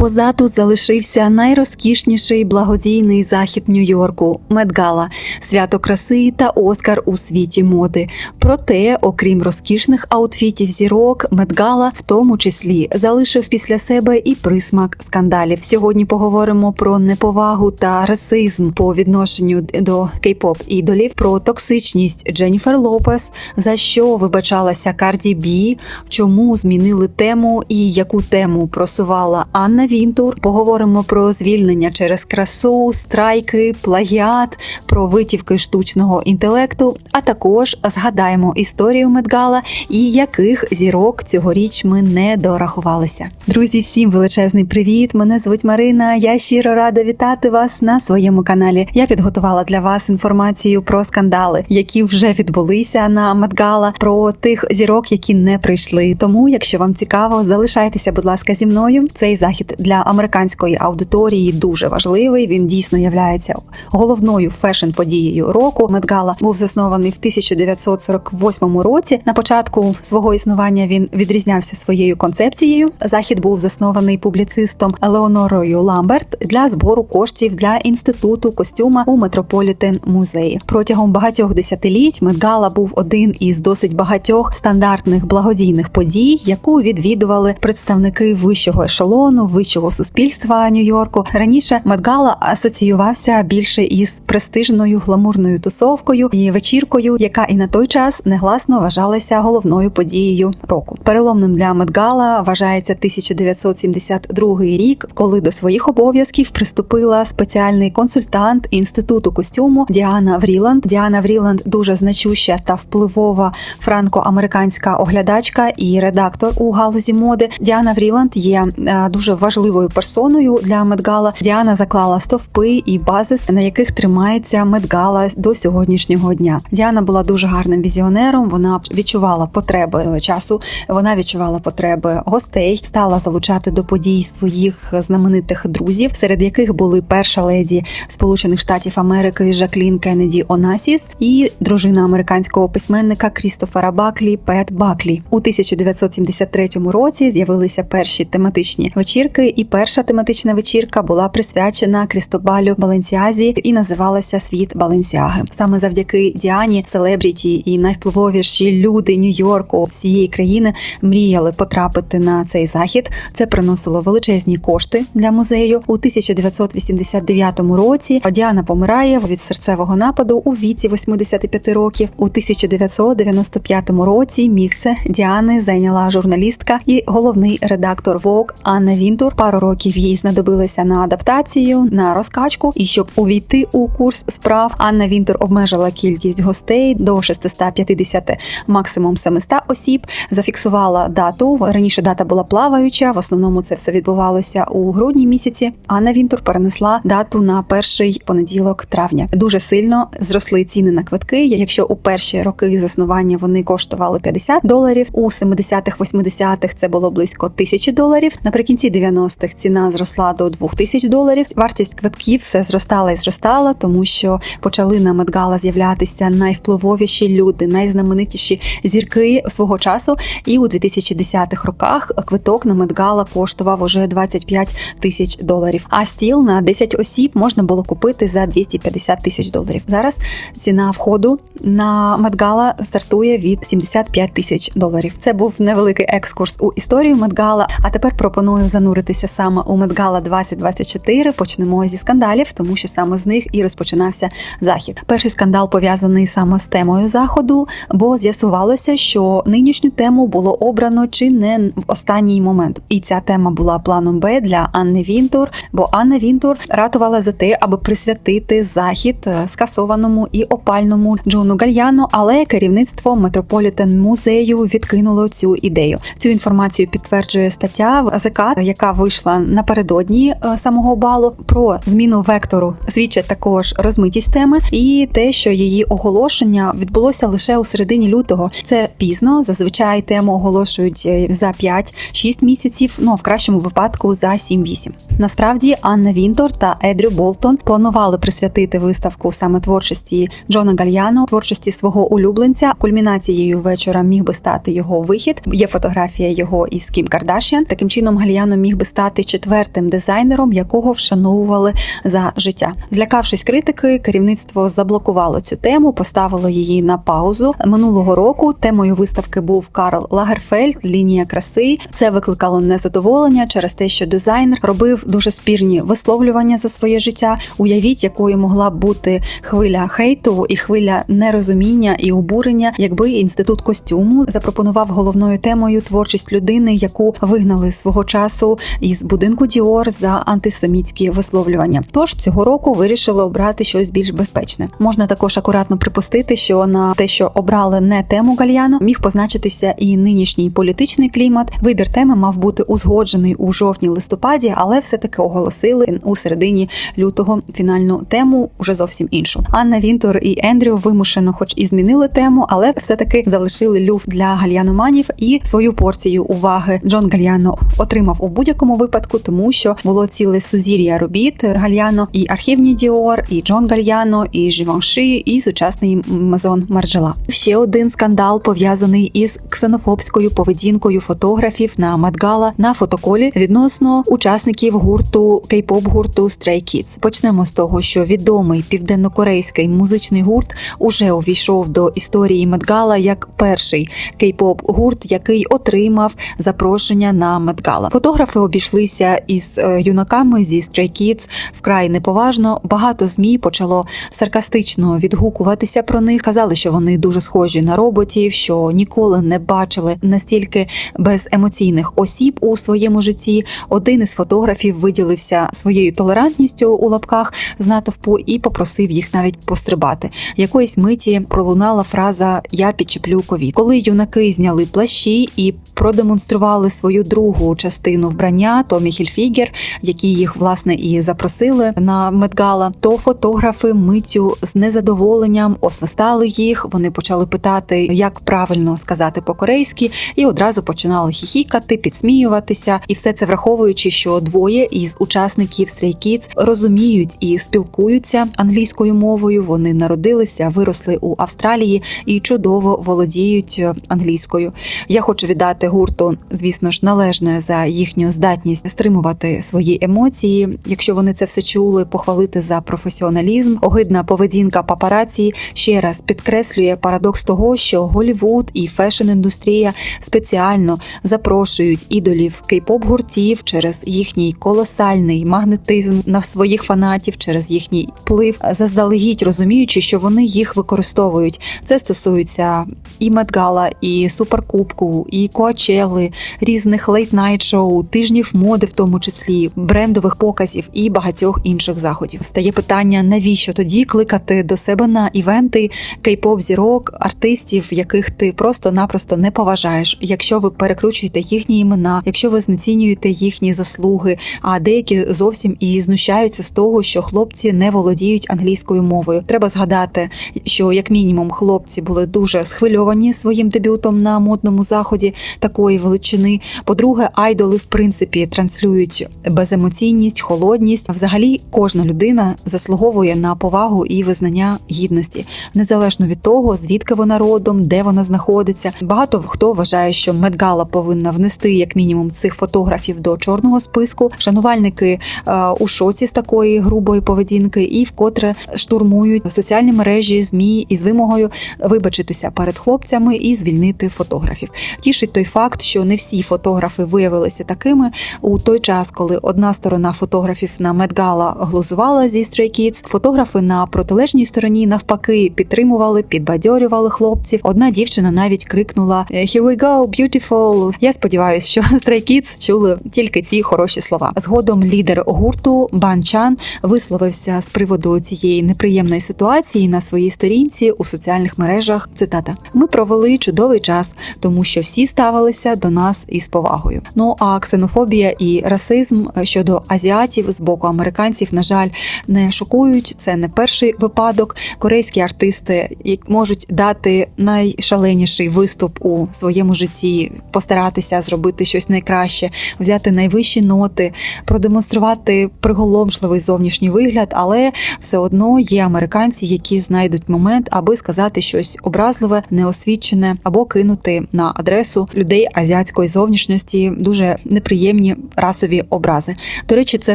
Позаду залишився найрозкішніший благодійний захід Нью-Йорку Медгала, свято краси та Оскар у світі моди. Проте, окрім розкішних аутфітів зірок, Медгала в тому числі залишив після себе і присмак скандалів. Сьогодні поговоримо про неповагу та расизм по відношенню до кей-поп ідолів, про токсичність Дженніфер Лопес, за що вибачалася Карді Бі, чому змінили тему і яку тему просувала Анна Вінтур. Поговоримо про звільнення через красу, страйки, плагіат, про витівки штучного інтелекту, а також згадаємо історію Медгала і яких зірок цьогоріч ми не дорахувалися. Друзі, всім величезний привіт! Мене звуть Марина. Я щиро рада вітати вас на своєму каналі. Я підготувала для вас інформацію про скандали, які вже відбулися на Медгала, про тих зірок, які не прийшли. Тому, якщо вам цікаво, залишайтеся, будь ласка, зі мною. Цей захід для американської аудиторії дуже важливий. Він дійсно являється головною фешн-подією року. Медгала був заснований в 1948 році. На початку свого існування він відрізнявся своєю концепцією. Захід був заснований публіцистом Елеонорою Ламберт для збору коштів для інституту костюма у Метрополітен музеї. Протягом багатьох десятиліть Медгала був один із досить багатьох стандартних благодійних подій, яку відвідували представники вищого ешелону, вищого суспільства Нью-Йорку. Раніше Медгала асоціювався більше із престижною гламурною тусовкою і вечіркою, яка і на той час негласно вважалася головною подією року. Переломним для Медгала вважається 1972 рік, коли до своїх обов'язків приступила спеціальний консультант інституту костюму Діана Вріланд. Діана Вріланд дуже значуща та впливова франко-американська оглядачка і редактор у галузі моди. Діана Вріланд є е, дуже важливою персоною для Медгала. Діана заклала стовпи і базис, на яких тримається Медгала до сьогоднішнього дня. Діана була дуже гарним візіонером. Вона відчувала потреби часу. Вона відчувала потреби гостей, стала залучати до подій своїх знаменитих друзів, серед яких були перша леді Сполучених Штатів Америки Жаклін Кеннеді Онасіс і дружина американського письменника Крістофера Баклі Пет Баклі. У 1973 році з'явилися перші тематичні вечірки, і перша тематична вечірка була присвячена Крістобалю Баленсіазі і називалася Світ Баленсіаги. Саме завдяки Діані селебріті і найвпливовіші люди Нью-Йорку всієї країни мріяли потрапити на цей захід. Це приносило величезні кошти для музею. У 1989 році Діана помирає від серцевого нападу у віці 85 років. У 1995 році місце Діани зайняла журналістка і головний редактор Vogue Анна Вінтур. Пару років їй знадобилося на адаптацію, на розкачку. І щоб увійти у курс справ, Анна Вінтур обмежила кількість гостей до 650, максимум 700 осіб. Зафіксувала дату. Раніше дата була плаваюча. В основному це все відбувалося у грудні місяці. Анна Вінтур перенесла дату на перший понеділок травня. Дуже сильно зросли ціни на квитки. Якщо у перші роки заснування вони коштували 50 доларів, у 70-х, 80-х це було близько тисячі доларів. Наприкінці 90-х ціна зросла до 2000 доларів. Вартість квитків все зростала і зростала, тому що почали на Медгала з'являтися найвпливовіші люди, найзнаменитіші зірки свого часу. І у 2010-х роках квиток на Медгала коштував уже 25 тисяч доларів. А стіл на 10 осіб можна було купити за 250 тисяч доларів. Зараз ціна входу на Медгала стартує від 75 тисяч доларів. Це був невеликий екскурс у історію Медгала. А тепер пропоную зануритися саме у Медгала 2024. Почнемо зі скандалів, тому що саме з них і розпочинався захід. Перший скандал пов'язаний саме з темою заходу, бо з'ясувалося, що нинішню тему було обрано чи не в останній момент. І ця тема була планом Б для Анни Вінтур, бо Анна Вінтур ратувала за те, аби присвятити захід е, скасованому і опальному Джону Гальяно, але керівництво Метрополітен музею відкинуло цю ідею. Цю інформацію підтверджує стаття в АЗК, яка вийшла напередодні е, самого балу. Про зміну вектору свідчить також розмитість теми і те, що її оголошення відбулося лише у середині лютого. Це пізно. Зазвичай тему оголошують е, за 5-6 місяців. Ну а в кращому випадку за 7-8. Насправді Анна Вінтор та Едрю Болтон планували присвятити виставку саме творчості Джона Гальяно, творчості свого улюбленця. Кульмінацією вечора міг би стати його вихід. Є фотографія його із Кім Кардашіан. Таким чином Гальяно міг би стати четвертим дизайнером, якого вшановували за життя. Злякавшись критики, керівництво заблокувало цю тему, поставило її на паузу. Минулого року темою виставки був Карл Лагерфельд, лінія краси. Це викликало незадоволення через те, що дизайнер робив дуже спірні висловлювання за своє життя. Уявіть, якою могла б бути хвиля хейту і хвиля нерозуміння і обурення, якби інститут костюму запропонував головною темою творчість людини, яку вигнали свого часу із будинку Діор за антисемітські висловлювання. Тож цього року вирішили обрати щось більш безпечне. Можна також акуратно припустити, що на те, що обрали не тему гальяно, міг позначитися і нинішній політичний клімат. Вибір теми мав бути узгоджений у жовтні-листопаді, але все таки оголосили у середині лютого фінальну тему уже зовсім іншу. Анна Вінтор і Ендрю вимушено, хоч і змінили тему, але все таки залишили люфт для гальяноманів і свою порцію уваги Джон Гальяно отримав у будь-якому випадку, тому що було ціле сузір'я робіт Гальяно і архівні Діор, і Джон Гальяно, і Живанши, і сучасний Мазон Марджела. Ще один скандал пов'язаний із ксенофобською поведінкою фотографів на Мадгала на фотоколі відносно учасників гурту кей-поп гурту Stray Kids. Почнемо з того, що відомий південнокорейський музичний гурт уже увійшов до історії Медгала як перший кей-поп гурт, який отримав запрошення на Медгала. Фотографи обійшлися із е, юнаками зі Stray Kids вкрай неповажно. Багато змі почало саркастично відгукуватися про них. Казали, що вони дуже схожі на роботів, що ніколи не бачили настільки беземоційних осіб у своєму житті. Один із фотографів виділився своєю толерантністю у лапках з натовпу і попросив їх навіть пострибати. Якоїсь миті пролунала фраза Я підчеплю ковід. Коли юнаки зняли плащі і продемонстрували свою другу частину вбрання Томі Хільфігер, які їх власне і запросили на Медгала, то фотографи миттю з незадоволенням освистали їх. Вони почали питати, як правильно сказати по-корейськи, і одразу починали хіхікати, підсміюватися, і все це враховуючи, що двоє із учасників Stray Kids розуміють і спілкуються англійською мовою. Вони народилися, виросли у Австралії і чудово володіють англійською. Я хочу віддати гурту, звісно ж, належне за їхню здатність стримувати свої емоції. Якщо вони це все чули, похвалити за професіоналізм. Огидна поведінка папараці ще раз підкреслює парадокс того, що Голівуд і фешн-індустрія спеціально запрошують ідолів кей-поп гуртів через їхній колосальний магнетизм на своїх фанатів, через їхній вплив, заздалегідь розуміючи, що вони їх використовують. Це стосується і Медгала, і суперкубку, і Коачели, різних лейт-найт шоу, тижнів моди, в тому числі брендових показів і багатьох інших заходів. Стає питання, навіщо тоді кликати до себе на івенти кей-поп зірок, артистів, яких ти просто-напросто не поважаєш, якщо ви перекручуєте їхні імена, якщо ви знецінюєте їхні заслуги, а деякі зовсім і знущаються з того, що хлопці не володіють англійською мовою. Треба згадати, що як мінімум хлопці були дуже схвильовані своїм дебютом на модному заході такої величини. По-друге, айдоли в принципі транслюють беземоційність, холодність. Взагалі, кожна людина заслуговує на повагу і визнання гідності, незалежно від того, звідки вона родом, де вона знаходиться. Багато хто вважає, що Медгала повинна внести як мінімум цих фотографів до чорного списку. Шанувальники е, у шоці з такої грубої поведінки і вкотре штурмують соціальні мережі змі із вимогою вибачитися перед хлопцями і звільнити фотографів. Тішить той факт, що не всі фотографи виявилися такими у той час, коли одна сторона фотографів на Медгала глузувала зі Stray Kids, фотографи на протилежній стороні навпаки підтримували, підбадьорювали хлопців. Одна дівчина навіть крикнула «Here we go, beautiful!». Я сподіваюся, що Stray Kids чули тільки ці хороші слова. Згодом лідер гурту Бан Чан висловився з приводу цієї неприємної ситуації на своїй сторінці у соціальних мережах. Цитата: Ми провели чудовий час, тому що всі ставилися до нас із повагою. Ну а ксенофобія і расизм щодо азіатів з боку американців, на жаль, не шокують. Це не перший випадок. Корейські артисти можуть дати найшаленіший виступ у своєму житті, постаратися зробити щось найкраще, взяти найвищі ноти, продемонструвати приголомшливий зовнішній вигляд, але все одно є американці, які знайдуть момент, аби сказати щось образливе, неосвічене або кинути на адресу людей азіатської зовнішності дуже неприємні інтимні расові образи. До речі, це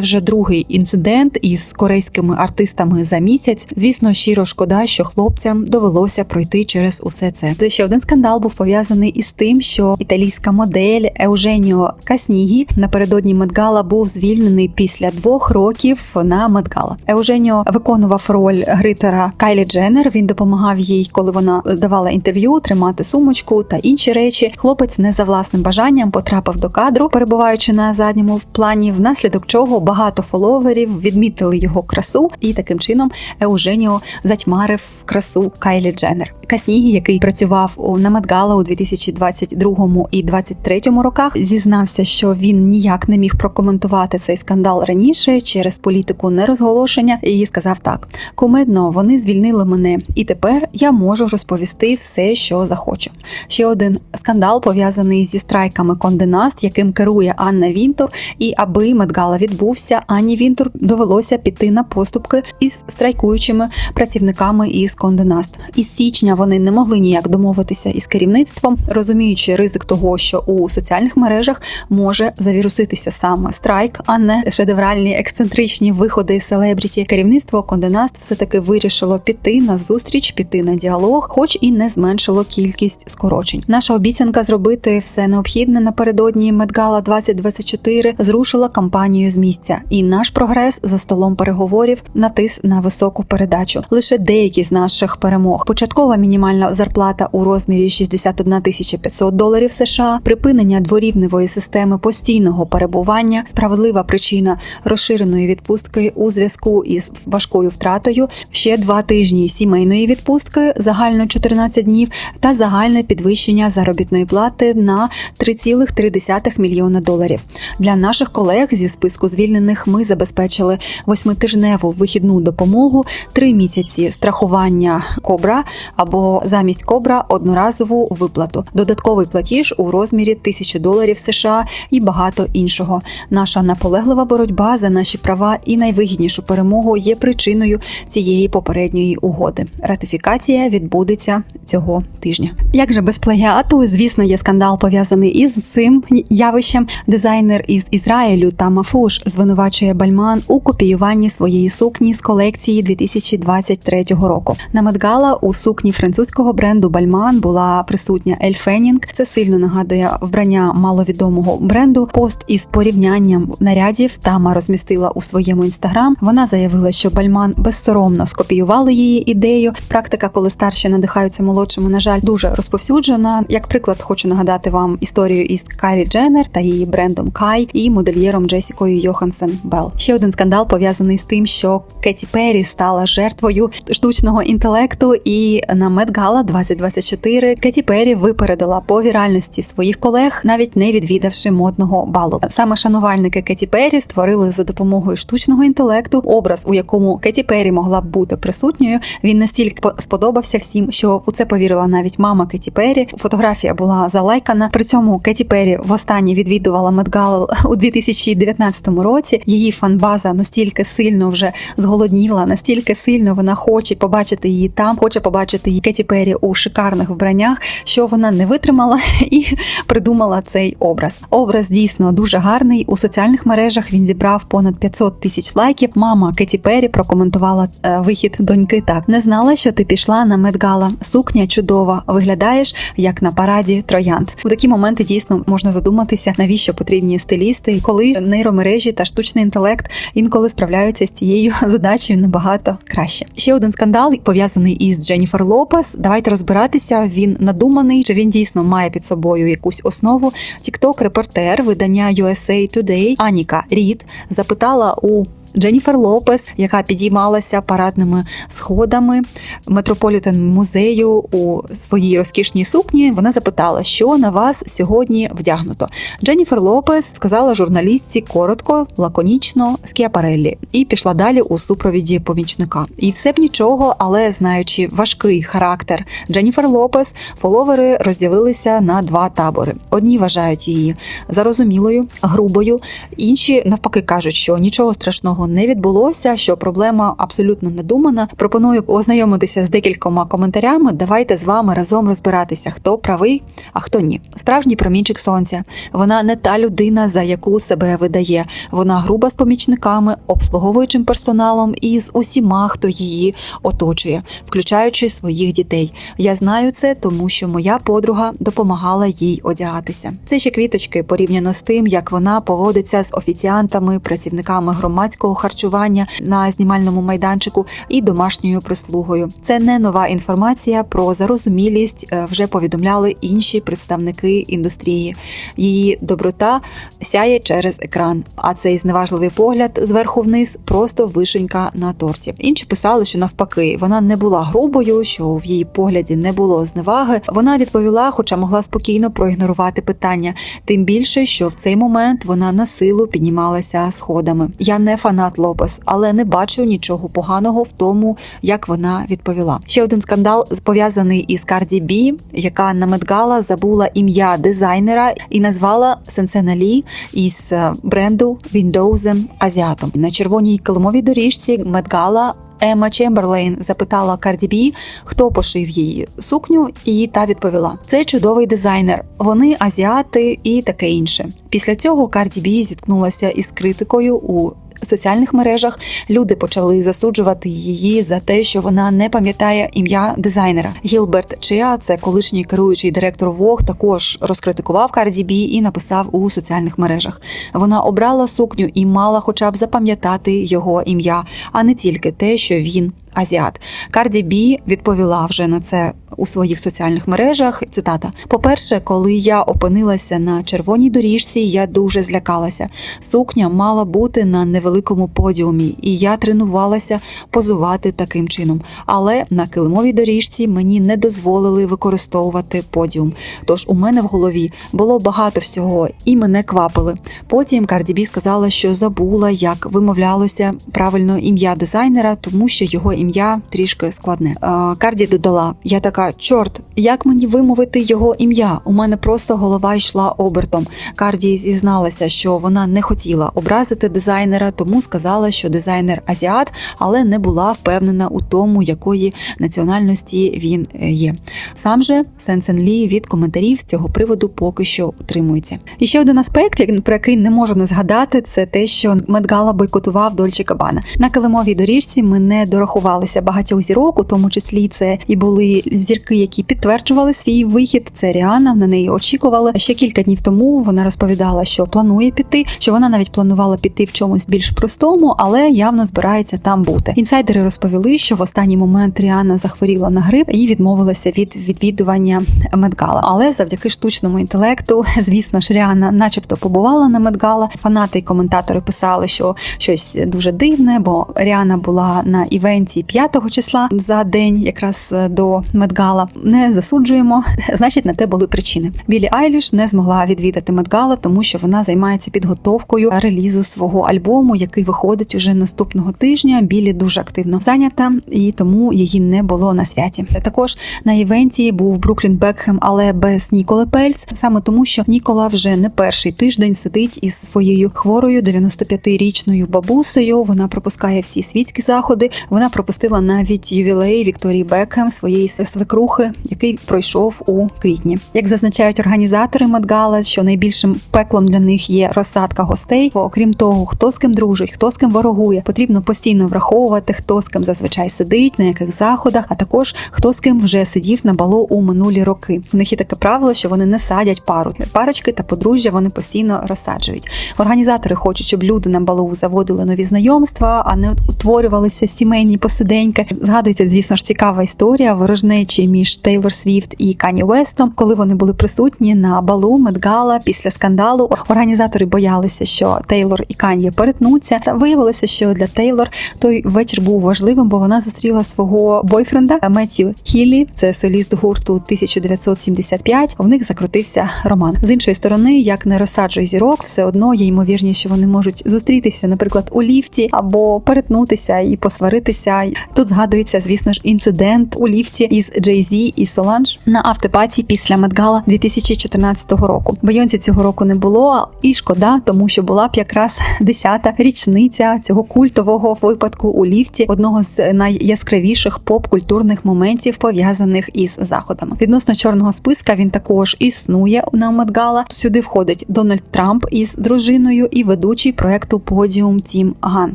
вже другий інцидент із корейськими артистами за місяць. Звісно, щиро шкода, що хлопцям довелося пройти через усе це. Це ще один скандал був пов'язаний із тим, що італійська модель Еуженіо Каснігі напередодні Медгала був звільнений після двох років на Медгала. Еуженіо виконував роль гритера Кайлі Дженнер. Він допомагав їй, коли вона давала інтерв'ю, тримати сумочку та інші речі. Хлопець не за власним бажанням потрапив до кадру, перебуваючи на задньому плані, внаслідок чого багато фоловерів відмітили його красу, і таким чином Еуженіо затьмарив красу Кайлі Дженнер. Каснігі, який працював на Медгала у 2022 і 2023 роках, зізнався, що він ніяк не міг прокоментувати цей скандал раніше через політику нерозголошення, і сказав так: кумедно, вони звільнили мене, і тепер я можу розповісти все, що захочу. Ще один скандал пов'язаний зі страйками Конденаст, яким керує Анна Вінтур. І аби Медгала відбувся, Анні Вінтур довелося піти на поступки із страйкуючими працівниками із Конденаст. Із січня вони не могли ніяк домовитися із керівництвом, розуміючи ризик того, що у соціальних мережах може завіруситися саме страйк, а не шедевральні ексцентричні виходи селебріті. Керівництво Конденаст все таки вирішило піти на зустріч, піти на діалог, хоч і не зменшило кількість скорочень. Наша обіцянка зробити все необхідне напередодні Медгала 2024 зрушила кампанію з місця, і наш прогрес за столом переговорів натис на високу передачу. Лише деякі з наших перемог. Початкова мінімальна зарплата у розмірі 61 тисяча 500 доларів США, припинення дворівневої системи постійного перебування, справедлива причина розширеної відпустки у зв'язку із важкою втратою, ще два тижні сімейної відпустки, загально 14 днів, та загальне підвищення заробітної плати на 3,3 мільйона доларів. Для наших колег зі списку звільнених ми забезпечили восьмитижневу вихідну допомогу, три місяці страхування кобра або замість кобра одноразову виплату, додатковий платіж у розмірі тисячі доларів США і багато іншого. Наша наполеглива боротьба за наші права і найвигіднішу перемогу є причиною цієї попередньої угоди. Ратифікація відбудеться цього тижня. Як же без плагіату, звісно, є скандал пов'язаний із цим явищем. Дизайнер із Ізраїлю та Мафуш звинувачує Бальман у копіюванні своєї сукні з колекції 2023 року. На Медгала у сукні французького бренду Бальман була присутня Ель Фенінг. Це сильно нагадує вбрання маловідомого бренду. Пост із порівнянням нарядів Тама розмістила у своєму інстаграм. Вона заявила, що Бальман безсоромно скопіювали її ідею. Практика, коли старші надихаються молодшими, на жаль, дуже розповсюджена. Як приклад, хочу нагадати вам історію із Карі Дженнер та її брендом Кай і модельєром Джесікою Йохансен Белл. Ще один скандал пов'язаний з тим, що Кеті Перрі стала жертвою штучного інтелекту, і на Gala 2024 Кеті Перрі випередила по віральності своїх колег, навіть не відвідавши модного балу. Саме шанувальники Кеті Перрі створили за допомогою штучного інтелекту образ, у якому Кеті Перрі могла б бути присутньою. Він настільки по- сподобався всім, що у це повірила навіть мама Кеті Перрі. Фотографія була залайкана. При цьому Кеті Перрі востаннє відвідувала Gala у 2019 році. Її фанбаза настільки сильно вже зголодніла, настільки сильно вона хоче побачити її там, хоче побачити її Кеті Перрі у шикарних вбраннях, що вона не витримала і придумала цей образ. Образ дійсно дуже гарний. У соціальних мережах він зібрав понад 500 тисяч лайків. Мама Кеті Перрі прокоментувала е, вихід доньки так: не знала, що ти пішла на Медгала. Сукня чудова. Виглядаєш як на параді троянд. У такі моменти дійсно можна задуматися, навіщо потрібні стилісти, коли нейромережі та штучний інтелект інколи справляються з цією задачею набагато краще. Ще один скандал пов'язаний із Дженніфер Лопес. Давайте розбиратися. Він надуманий, чи він дійсно має під собою якусь основу. Тікток репортер видання USA Today Аніка Рід запитала у Дженніфер Лопес, яка підіймалася парадними сходами Метрополітен музею у своїй розкішній сукні. Вона запитала, що на вас сьогодні вдягнуто. Дженніфер Лопес сказала журналістці коротко, лаконічно скіапареллі і пішла далі у супровіді помічника. І все б нічого, але знаючи важкий характер Дженніфер Лопес, фоловери розділилися на два табори. Одні вважають її зарозумілою, грубою, інші навпаки кажуть, що нічого страшного страшного не відбулося, що проблема абсолютно надумана. Пропоную ознайомитися з декількома коментарями. Давайте з вами разом розбиратися, хто правий, а хто ні. Справжній промінчик сонця. Вона не та людина, за яку себе видає. Вона груба з помічниками, обслуговуючим персоналом і з усіма, хто її оточує, включаючи своїх дітей. Я знаю це, тому що моя подруга допомагала їй одягатися. Це ще квіточки порівняно з тим, як вона поводиться з офіціантами, працівниками громадського харчування на знімальному майданчику і домашньою прислугою. Це не нова інформація про зарозумілість. е, Вже повідомляли інші представники індустрії. Її доброта сяє через екран. А цей зневажливий погляд зверху вниз просто вишенька на торті. Інші писали, що навпаки вона не була грубою, що в її погляді не було зневаги. Вона відповіла, хоча могла спокійно проігнорувати питання. Тим більше, що в цей момент вона на силу піднімалася сходами. Я не фанат Лопес, але не бачу нічого поганого в тому, як вона відповіла. Ще один скандал пов'язаний із Карді Бі, яка на Медгала забула ім'я дизайнера і назвала Сенсена Лі із е, бренду Windows Азіатом. На червоній килимовій доріжці Медгала Ема Чемберлейн запитала Карді Бі, хто пошив її сукню, і та відповіла: це чудовий дизайнер. Вони азіати і таке інше. Після цього Карді Бі зіткнулася із критикою у. Соціальних мережах люди почали засуджувати її за те, що вона не пам'ятає ім'я дизайнера. Гілберт Чеа, це колишній керуючий директор Vogue, також розкритикував Карді Бі і написав у соціальних мережах. Вона обрала сукню і мала, хоча б запам'ятати його ім'я, а не тільки те, що він азіат. Карді Бі відповіла вже на це у своїх соціальних мережах. Цитата: По-перше, коли я опинилася на червоній доріжці, я дуже злякалася. Сукня мала бути на невеликому подіумі, і я тренувалася позувати таким чином. Але на килимовій доріжці мені не дозволили використовувати подіум. Тож у мене в голові було багато всього, і мене квапили. Потім Карді Бі сказала, що забула, як вимовлялося правильно ім'я дизайнера, тому що його ім'я трішки складне. Карді додала: Я така, чорт, як мені вимовити його ім'я? У мене просто голова йшла обертом. Карді зізналася, що вона не хотіла образити дизайнера, тому сказала, що дизайнер азіат, але не була впевнена у тому, якої національності він е, є. Сам же Сенсен Лі від коментарів з цього приводу поки що утримується. І ще один аспект, про який не можу не згадати, це те, що Медгала бойкотував Дольче Кабана. На килимовій доріжці ми не дорахувалися багатьох зірок, у тому числі це і були зірки, які підтверджували свій вихід. Це Ріана, на неї очікували. Ще кілька днів тому вона розповідала, що планує піти, що вона навіть планувала піти в чомусь більш простому, але явно збирається там бути. Інсайдери розповіли, що в останній момент Ріана захворіла на грип і відмовилася від відвідування Медгала. Але завдяки штучному інтелекту, звісно ж, Ріана, начебто, побувала на Медгала. Фанати і коментатори писали, що щось дуже дивне, бо Ріана була на івенті 5 числа за день, якраз до Медгала. Не засуджуємо, значить, на те були причини. Білі Айліш не змогла відвідати Медгала, тому що вона займається підготовкою релізу свого альбому, який виходить уже наступного тижня. Білі дуже активно зайнята, і тому її не було на святі. Також на івенті був Бруклін Бекхем, але без Ніколи Пельц, саме тому, що Нікола вже не перший тиждень сидить із своєю хворою 95-річною бабусею. Вона пропускає всі світські заходи. Вона пропустила навіть ювілей Вікторії Бекхем, своєї свекрухи, який пройшов у квітні. Як зазначають організатори Медгала, що найбільшим пеклом для них є розсадка гостей. Бо, окрім того, хто з ким дружить, хто з ким ворогує, потрібно постійно враховувати, хто з ким зазвичай сидить, на яких заходах, а також хто з ким вже сидів на балу у минулі роки. У них є таке правило, що вони не садять пару парочки та подружжя. Вони постійно розсаджують. Організатори хочуть, щоб люди на балу заводили нові знайомства, а не утворювалися сімейні посиденьки. Згадується, звісно ж, цікава історія ворожнечі між Тейлор Свіфт і Кані Вестом, коли вони були присутні на балу Медгала після скандалу. Організатори боялися, що Тейлор і Кані перетнуться. Та виявилося, що для Тейлор той вечір був важливим, бо вона зустріла свого бойфренда Меттью Хіллі, це соліст гурту 1975. В них закрутився роман. З іншої сторони, як не розсаджує зірок, все одно є ймовірність, що вони можуть зустрітися, наприклад, у ліфті або перетнутися і посваритися. Тут згадується, звісно ж, інцидент у ліфті із Джей Зі і Соланж на автопаті після Медгала 2014 року. Бейонсі цього року не було, і шкода, тому що була б якраз 10-та річниця цього культового випадку у ліфті, одного з найяскравіших поп-культурних моментів пов'язаних із заходами. Відносно чорного списка він також існує на Медгала. Сюди входить Дональд Трамп із дружиною і ведучий проекту Подіум Тім Ган.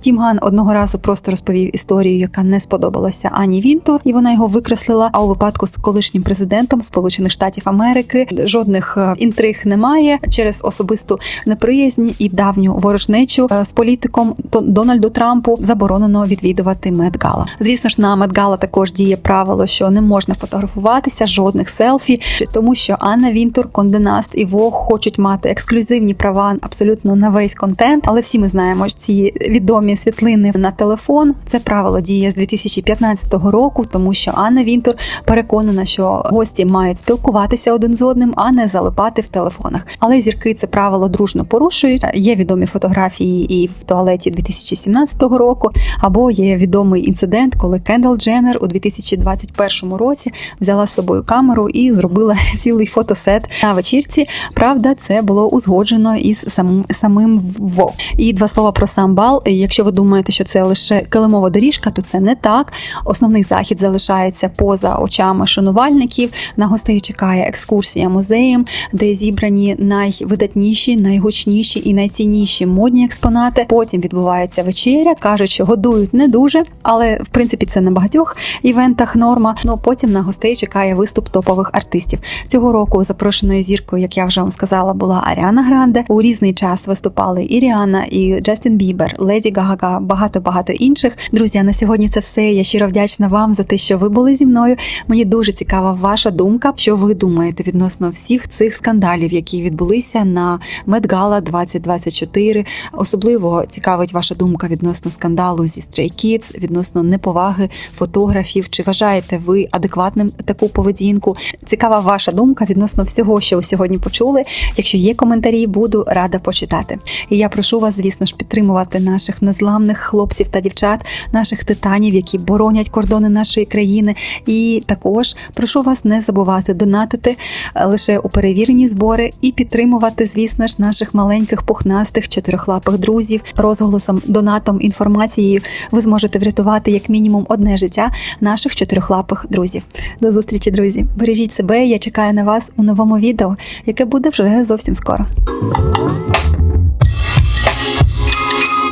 Тім Ган одного разу просто розповів історію, яка не сподобалася Ані Вінтур, і вона його викреслила. А у випадку з колишнім президентом Сполучених Штатів Америки жодних е, інтриг немає через особисту неприязнь і давню ворожнечу е, з політиком Дональду Трампу заборонено відвідувати Медгала. Звісно ж, на Медгала також діє правило, що не можна фотографуватися, жодних селфі, тому що Анна Вінтур, Конденаст і Вог хочуть мати ексклюзивні права абсолютно на весь контент. Але всі ми знаємо що ці відомі світлини на телефон. Це правило діє з 2015 року, тому що Анна Вінтур переконана, що гості мають спілкуватися один з одним, а не залипати в телефонах. Але зірки це правило дружно порушують. Є відомі фотографії і в туалеті 2017 року, або є відомий інцидент, коли Кендал Дженнер у 2021 році взяла з собою камеру і зробила цілий фотосет на вечірці. Правда, це було узгоджено із самим самим Вов. І два слова про сам бал. Якщо ви думаєте, що це лише килимова доріжка, то це не так. Основний захід залишається поза очами шанувальників. На гостей чекає екскурсія музеєм, де зібрані найвидатніші, найгучніші і найцінніші модні експонати. Потім відбувається вечеря. кажуть, що годують не дуже, але в принципі це на багатьох івентах норма. Ну потім на гостей чекає виступ топових артистів. Цього року запрошеною зіркою, як я вже вам сказала, була Аріана Гранде. У різний час виступали і Ріана, і Джастін Бібер, Леді Гага, багато багато інших. Друзі, на сьогодні це все. Я щиро вдячна вам за те, що ви були зі мною. Мені дуже цікава ваша думка. Що ви думаєте відносно всіх цих скандалів, які відбулися на Медгала 2024? Особливо цікавить ваша думка відносно скандалу зі Stray Kids, відносно неповаги фотографів. Чи вважаєте ви адекватним таку поведінку? Цікава ваша думка відносно всього, що ви сьогодні почули. Якщо є коментарі, буду рада почитати. І я прошу вас, звісно ж, підтримувати наших незламних хлопців та дівчат, наших титанів, які боронять кордони нашої країни. І і також прошу вас не забувати донатити е, лише у перевірені збори і підтримувати, звісно ж, наших маленьких пухнастих чотирьохлапих друзів розголосом, донатом, інформацією. Ви зможете врятувати як мінімум одне життя наших чотирьохлапих друзів. До зустрічі, друзі! Бережіть себе. Я чекаю на вас у новому відео, яке буде вже зовсім скоро.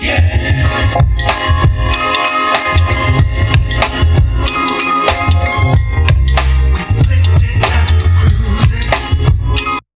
Yeah.